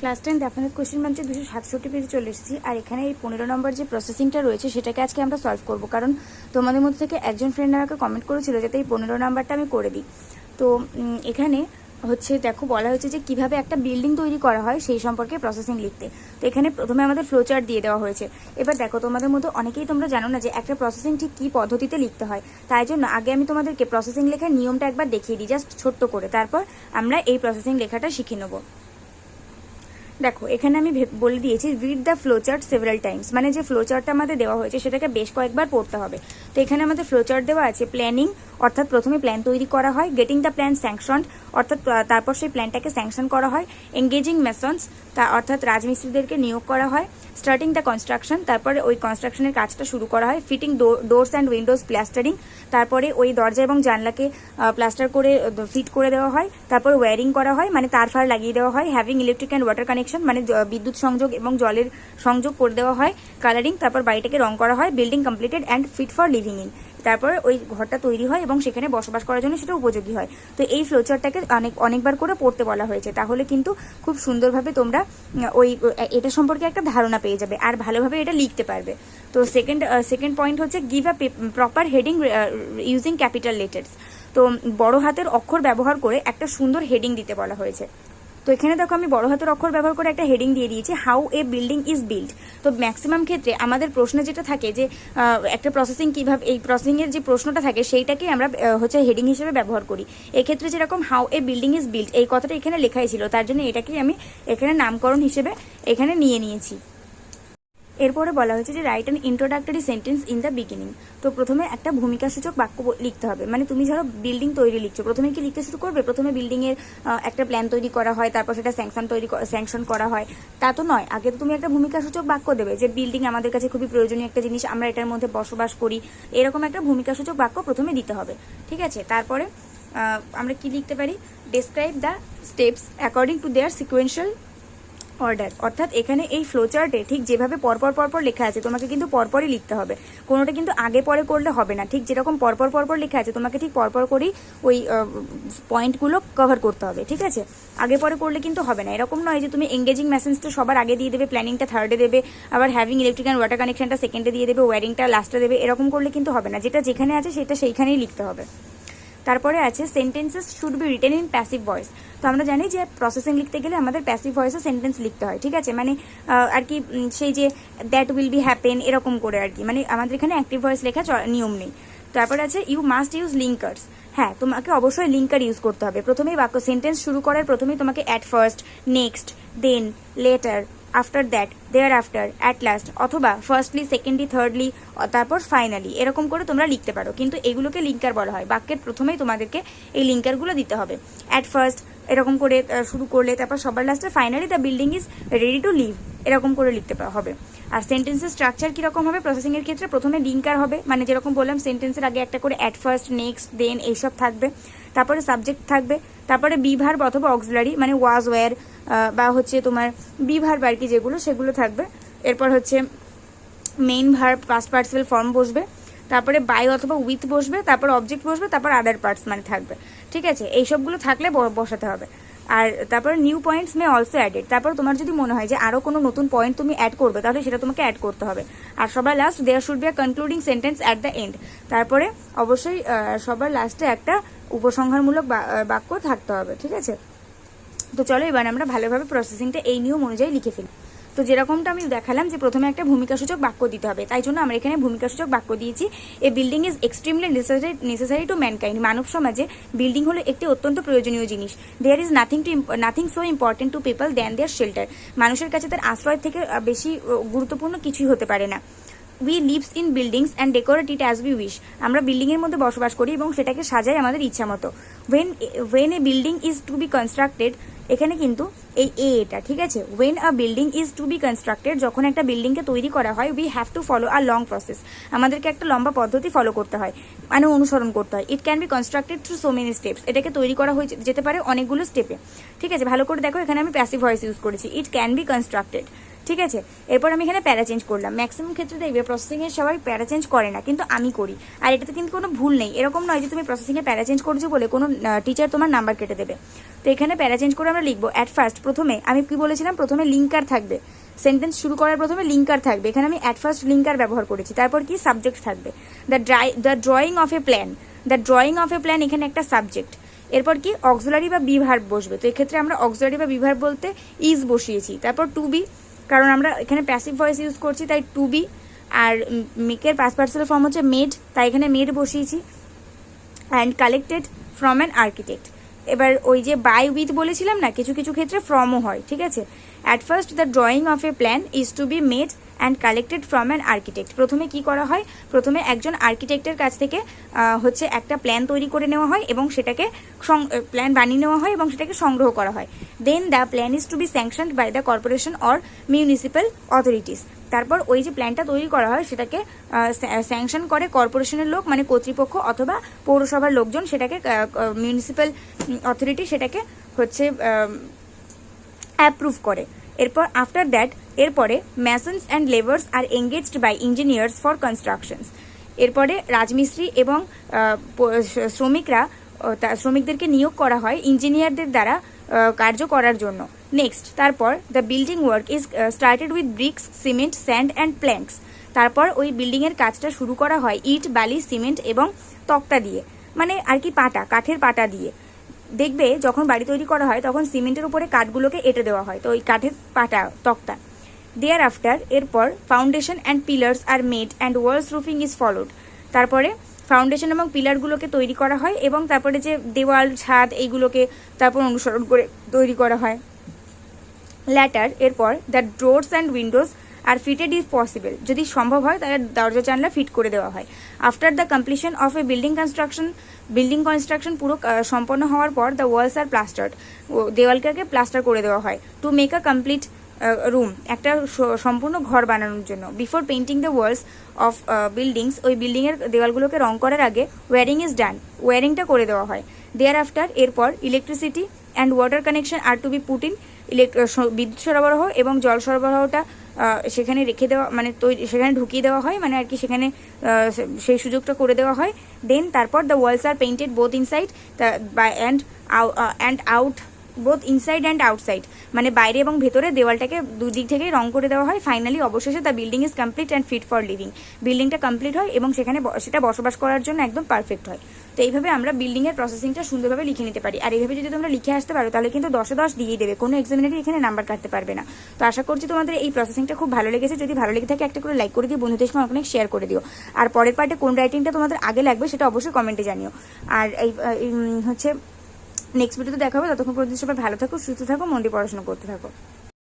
Class ten আপনাদের question বাঞ্চে দুশো সাতষট্টি পেজে চলে এসেছি, আর এখানে এই পনেরো নম্বর যে প্রসেসিংটা রয়েছে, সেটাকে আজকে আমরা সলভ করব। কারণ তোমাদের মধ্যে থেকে একজন ফ্রেন্ড আমাকে কমেন্ট করেছিল যাতে এই পনেরো নাম্বারটা আমি করে দিই। তো এখানে হচ্ছে, দেখো, বলা হয়েছে যে কীভাবে একটা বিল্ডিং তৈরি করা হয় সেই সম্পর্কে প্রসেসিং লিখতে। তো এখানে প্রথমে আমাদের ফ্লোচার্ট দিয়ে দেওয়া হয়েছে। এবার দেখো, তোমাদের মধ্যে অনেকেই তোমরা জানো না যে একটা প্রসেসিং ঠিক কী পদ্ধতিতে লিখতে হয়। তাই জন্য আগে আমি তোমাদেরকে প্রসেসিং লেখার নিয়মটা একবার দেখিয়ে দিই জাস্ট ছোট্ট করে। তারপর আমরা এই প্রসেসিং লেখাটা শিখে নেব। দেখো, এখানে আমি বলে দিয়েছি read the flowchart several times মানে যে ফ্লোচার্টটা আমাদের দেওয়া হয়েছে, সেটাকে বেশ কয়েকবার পড়তে হবে। তো এখানে আমাদের ফ্লোচার্ট দেওয়া আছে প্ল্যানিং অর্থাৎ প্রথমে প্ল্যান তৈরি করা হয় গেটিং দ্য প্ল্যান স্যাংশন অর্থাৎ তারপর সেই প্ল্যানটাকে স্যাংশন করা হয়। এঙ্গেজিং মেসন্স তা অর্থাৎ রাজমিস্ত্রিদেরকে নিয়োগ করা হয়। স্টার্টিং দ্য কনস্ট্রাকশন তারপরে ওই কনস্ট্রাকশনের কাজটা শুরু করা হয়। Fitting doors and windows plastering তারপরে ওই দরজা এবং জানলাকে প্লাস্টার করে ফিট করে দেওয়া হয়। তারপর ওয়্যারিং করা হয় মানে তার ফার লাগিয়ে দেওয়া হয়। Having electric and water connection মানে বিদ্যুৎ সংযোগ এবং জলের সংযোগ করে দেওয়া হয়। কালারিং তারপর বাড়িটাকে রং করা হয়। Building completed and fit for living in তারপর ওই ঘরটা তৈরি হয় এবং সেখানে বসবাস করার জন্য সেটা উপযোগী হয়। তো এই ফ্লোচারটাকে অনেক, অনেকবার করে পড়তে বলা হয়েছে। তাহলে কিন্তু খুব সুন্দরভাবে তোমরা ওই এটা সম্পর্কে একটা ধারণা পেয়ে যাবে আর ভালোভাবে এটা লিখতে পারবে। তো সেকেন্ড সেকেন্ড পয়েন্ট হচ্ছে give a proper heading using capital letters তো বড় হাতের অক্ষর ব্যবহার করে একটা সুন্দর হেডিং দিতে বলা হয়েছে। তো এখানে দেখো আমি বড় হাতের অক্ষর ব্যবহার করে একটা হেডিং দিয়ে দিয়েছি how a building is build তো ম্যাক্সিমাম ক্ষেত্রে আমাদের প্রশ্নে যেটা থাকে যে একটা প্রসেসিং কীভাবে, এই প্রসেসিংয়ের যে প্রশ্নটা থাকে সেইটাকে আমরা হচ্ছে হেডিং হিসেবে ব্যবহার করি। এক্ষেত্রে যেরকম how a building is build এই কথাটা এখানে লেখাই ছিল, তার জন্য এটাকে আমি এখানে নামকরণ হিসেবে এখানে নিয়ে নিয়েছি। এরপরে বলা হয়েছে যে write an introductory sentence in the beginning তো প্রথমে একটা ভূমিকাসূচক বাক্য লিখতে হবে। মানে তুমি ধরো বিল্ডিং তৈরি লিখছো। প্রথমে কি লিখতে শুরু করবে? প্রথমে বিল্ডিং এর একটা প্ল্যান তৈরি করা হয়, তারপর সেটা স্যাংশন তৈরি স্যাংশন করা হয়। তা তো নয়। আগে তো তুমি একটা ভূমিকাসূচক বাক্য দেবে যে বিল্ডিং আমাদের কাছে খুবই প্রয়োজনীয় একটা জিনিস, আমরা এটার মধ্যে বসবাস করি। এরকম একটা ভূমিকাসূচক বাক্য প্রথমে দিতে হবে। ঠিক আছে? তারপরে আমরা কি লিখতে পারি? Describe the steps according to their sequential order. অর্থাৎ এখানে এই ফ্লোচার্টে ঠিক যেভাবে পরপর পরপর লেখা আছে, তোমাকে কিন্তু পরপরই লিখতে হবে। কোনোটা কিন্তু আগে পরে করলে হবে না। ঠিক যেরকম পরপর পরপর লেখা আছে, তোমাকে ঠিক পরপর করেই ওই পয়েন্টগুলো কভার করতে হবে। ঠিক আছে? আগে পরে করলে কিন্তু হবে না। এরকম নয় যে তুমি এঙ্গেজিং মেসেজটা সবার আগে দিয়ে দেবে প্ল্যানিংটা থার্ডে দেবে, আবার হ্যাভিং ইলেকট্রিক অ্যান্ড ওয়াটার কানেকশনটা সেকেন্ডে দিয়ে দেবে ওয়ারিংটা লাস্টে দেবে, এরকম করলে কিন্তু হবে না। যেটা যেখানে আছে সেটা সেইখানেই লিখতে হবে। তারপরে আছে sentences should be written in passive voice তো আমরা জানি যে প্রসেসিং লিখতে গেলে আমাদের প্যাসিভ ভয়েসে সেন্টেন্স লিখতে হয়, ঠিক আছে? মানে আর কি সেই যে দ্যাট উইল বি হ্যাপেন এরকম করে আর কি। মানে আমাদের এখানে অ্যাক্টিভ ভয়েস লেখা নিয়ম নেই। তারপর আছে ইউ মাস্ট ইউজ লিঙ্কার্স হ্যাঁ তোমাকে অবশ্যই লিঙ্কার ইউজ করতে হবে। প্রথমেই বাক্য সেন্টেন্স শুরু করার প্রথমেই তোমাকে at first next then later after that thereafter at last অথবা ফার্স্টলি সেকেন্ডলি থার্ডলি তারপর ফাইনালি এরকম করে তোমরা লিখতে পারো। কিন্তু এগুলোকে লিঙ্কার বলা হয়। বাক্যের প্রথমেই তোমাদেরকে এই লিঙ্কারগুলো দিতে হবে। অ্যাট ফার্স্ট এরকম করে শুরু করলে, তারপর সবার লাস্টে finally the building is ready to live এরকম করে লিখতে হবে। আর সেন্টেন্সের স্ট্রাকচার কীরকম হবে? প্রসেসিংয়ের ক্ষেত্রে প্রথমে লিঙ্কার হবে। মানে যেরকম বললাম সেন্টেন্সের আগে একটা করে অ্যাট ফার্স্ট নেক্সট দেন এইসব থাকবে। তারপরে সাবজেক্ট থাকবে। তারপরে বিভার অথবা অক্সিলারি মানে ওয়াজ ওয়্যার বা হচ্ছে তোমার বিভার আর কি যেগুলো, সেগুলো থাকবে। এরপর হচ্ছে main verb past participle form বসবে। তারপরে বাই অথবা উইথ বসবে, তারপর অবজেক্ট বসবে, তারপর আদার পার্টস মানে থাকবে। ঠিক আছে? এইসবগুলো থাকলে বসাতে হবে। আর তারপর new points may also added তারপর তোমার যদি মনে হয় যে আরও কোনো নতুন পয়েন্ট তুমি অ্যাড করবে, তাহলে সেটা তোমাকে অ্যাড করতে হবে। আর সবার last there should be a concluding sentence at the end তারপরে অবশ্যই সবার লাস্টে একটা উপসংহারমূলক বাক্য থাকতে হবে, ঠিক আছে? তো চলো এবার আমরা ভালোভাবে প্রসেসিংটা এই নিয়ম অনুযায়ী লিখে ফেলি। তো যেরকমটা আমি দেখালাম যে প্রথমে একটা ভূমিকাসূচক বাক্য দিতে হবে, তাই জন্য আমরা এখানে ভূমিকাসূচক বাক্য দিয়েছি। A building is extremely necessary necessary to mankind মানব সমাজে বিল্ডিং হলো একটি অত্যন্ত প্রয়োজনীয় জিনিস। There is nothing to nothing so important to people than their shelter মানুষের কাছে তার আশ্রয় থেকে বেশি গুরুত্বপূর্ণ কিছুই হতে পারে না। We lives in buildings and decorate it as we wish আমরা বিল্ডিংয়ের মধ্যে বসবাস করি এবং সেটাকে সাজাই আমাদের ইচ্ছা মতো when when a building is to be constructed এখানে কিন্তু এই এ এটা, ঠিক আছে? When a building is to be constructed যখন একটা বিল্ডিংকে তৈরি করা হয় we have to follow a long process আমাদেরকে একটা লম্বা পদ্ধতি ফলো করতে হয় মানে অনুসরণ করতে হয়। It can be constructed through so many steps এটাকে তৈরি করা হয়ে যেতে পারে অনেকগুলো স্টেপে ঠিক আছে? ভালো করে দেখো, এখানে আমি প্যাসিভ ভয়েস ইউজ করেছি। ইট ক্যান বি কনস্ট্রাক্টেড ঠিক আছে? এরপর আমি এখানে প্যারা চেঞ্জ করলাম। ম্যাক্সিমাম ক্ষেত্রে দেখবে প্রসেসিংয়ে সবাই প্যারা চেঞ্জ করে না, কিন্তু আমি করি। আর এটাতে কিন্তু কোনো ভুল নেই। এরকম নয় যে তুমি প্রসেসিংয়ে প্যারা চেঞ্জ করছ বলে কোনো টিচার তোমার নাম্বার কেটে দেবে। তো এখানে প্যারা চেঞ্জ করে আমরা লিখব অ্যাট ফার্স্ট প্রথমে আমি কি বলেছিলাম? প্রথমে লিঙ্কার থাকবে। সেন্টেন্স শুরু করার প্রথমে লিঙ্কার থাকবে। এখানে আমি অ্যাট ফার্স্ট লিঙ্কার ব্যবহার করেছি। তারপর কি? সাবজেক্ট থাকবে। The dry the drawing of a plan the drawing of a plan এখানে একটা সাবজেক্ট এরপর কি? অক্সিলারি বা বিভার বসবে। তো এক্ষেত্রে আমরা অক্সিলারি বা বিভার বলতে ইজ বসিয়েছি। তারপর টু বি কারণ আমরা এখানে প্যাসিভ ভয়েস ইউজ করছি, তাই টু বি আর মেকের পাস পার্সেল ফর্ম হচ্ছে মেড তাই এখানে মেড বসিয়েছি and collected from an architect এবার ওই যে বাই উইথ বলেছিলাম না, কিছু কিছু ক্ষেত্রে ফ্রমও হয়, ঠিক আছে? At first the drawing of a plan is to be made and collected from an architect প্রথমে কি করা হয়? প্রথমে একজন আর্কিটেক্টের কাছ থেকে হচ্ছে একটা প্ল্যান তৈরি করে নেওয়া হয় এবং সেটাকে প্ল্যান বানিয়ে নেওয়া হয় এবং সেটাকে সংগ্রহ করা হয়। Then the plan is to be sanctioned by the corporation or municipal authorities তারপর ওই যে প্ল্যানটা তৈরি করা হয়, সেটাকে স্যাংশন করে কর্পোরেশনের লোক মানে কর্তৃপক্ষ অথবা পৌরসভার লোকজন সেটাকে মিউনিসিপ্যাল অথরিটি সেটাকে হচ্ছে অ্যাপ্রুভ করে। এরপর আফটার দ্যাট এরপরে masons and labours are engaged by engineers for constructions এরপরে রাজমিস্ত্রি এবং শ্রমিকরা শ্রমিকদেরকে নিয়োগ করা হয় ইঞ্জিনিয়ারদের দ্বারা কার্য করার জন্য। নেক্সট তারপর the building work is started with bricks cement sand and planks তারপর ওই বিল্ডিংয়ের কাজটা শুরু করা হয় ইট, বালি সিমেন্ট এবং তক্তা দিয়ে। মানে আর কি পাটা, কাঠের পাটা দিয়ে। দেখবে যখন বাড়ি তৈরি করা হয় তখন সিমেন্টের উপরে কাঠগুলোকে এঁটে দেওয়া হয়। তো ওই কাঠের পাটা, তক্তা। দেয়ার আফটার এরপর foundation and pillars are made and walls roofing is followed তারপরে ফাউন্ডেশন এবং পিলারগুলোকে তৈরি করা হয় এবং তারপরে যে দেওয়াল, ছাদ এইগুলোকে তারপর অনুসরণ করে তৈরি করা হয়। ল্যাটার এরপর the doors and windows are fitted is possible যদি সম্ভব হয়, তাহলে দরজা জানলা ফিট করে দেওয়া হয়। After the completion of a building construction building construction পুরো সম্পন্ন হওয়ার পর দ্য ওয়ালস আর প্লাস্টার্ড দেওয়ালকে প্লাস্টার করে দেওয়া হয়। To make a complete room একটা সম্পূর্ণ ঘর বানানোর জন্য। Before painting the walls of buildings ওই বিল্ডিংয়ের দেওয়ালগুলোকে রং করার আগে ওয়ারিং ইজ ডান ওয়ারিংটা করে দেওয়া হয়। দেয়ার আফটার এরপর electricity and water connection are to be put in বিদ্যুৎ সরবরাহ এবং জল সরবরাহটা সেখানে রেখে দেওয়া মানে তৈরি সেখানে ঢুকিয়ে দেওয়া হয় মানে আর কি সেখানে সেই সুযোগটা করে দেওয়া হয়। দেন তারপর the walls are painted both inside and and out both inside and outside মানে বাইরে এবং ভেতরে দেওয়ালটাকে দুদিক থেকেই রং করে দেওয়া হয়। ফাইনালি অবশেষে the building is complete and fit for living বিল্ডিংটা কমপ্লিট হয় এবং সেখানে সেটা বসবাস করার জন্য একদম পারফেক্ট হয়। তো এইভাবে আমরা বিল্ডিংয়ের প্রসেসিংটা সুন্দরভাবে লিখে নিতে পারি। আর এইভাবে যদি তোমরা লিখে আসতে পারো তাহলে কিন্তু দশে দশ দিয়েই দেবে। কোনো এক্সামিনারই এখানে নাম্বার কাটতে পারবে না। তো আশা করছি তোমাদের এই প্রসেসিংটা খুব ভালো লেগেছে। যদি ভালো লেগে থাকে একটা করে লাইক করে দিও। বন্ধুদের সঙ্গে অনেক শেয়ার করে দিও। আর পরের পার্টে কোন রাইটিংটা তোমাদের আগে লাগবে সেটা অবশ্যই কমেন্টে জানিও। আর এই, হচ্ছে নেক্সট ভিডিওতে দেখা হবে, ততক্ষণ পর্যন্ত সবাই ভালো থাকো, সুস্থ থাকো, মন দিয়ে পড়াশোনা করতে থাকো।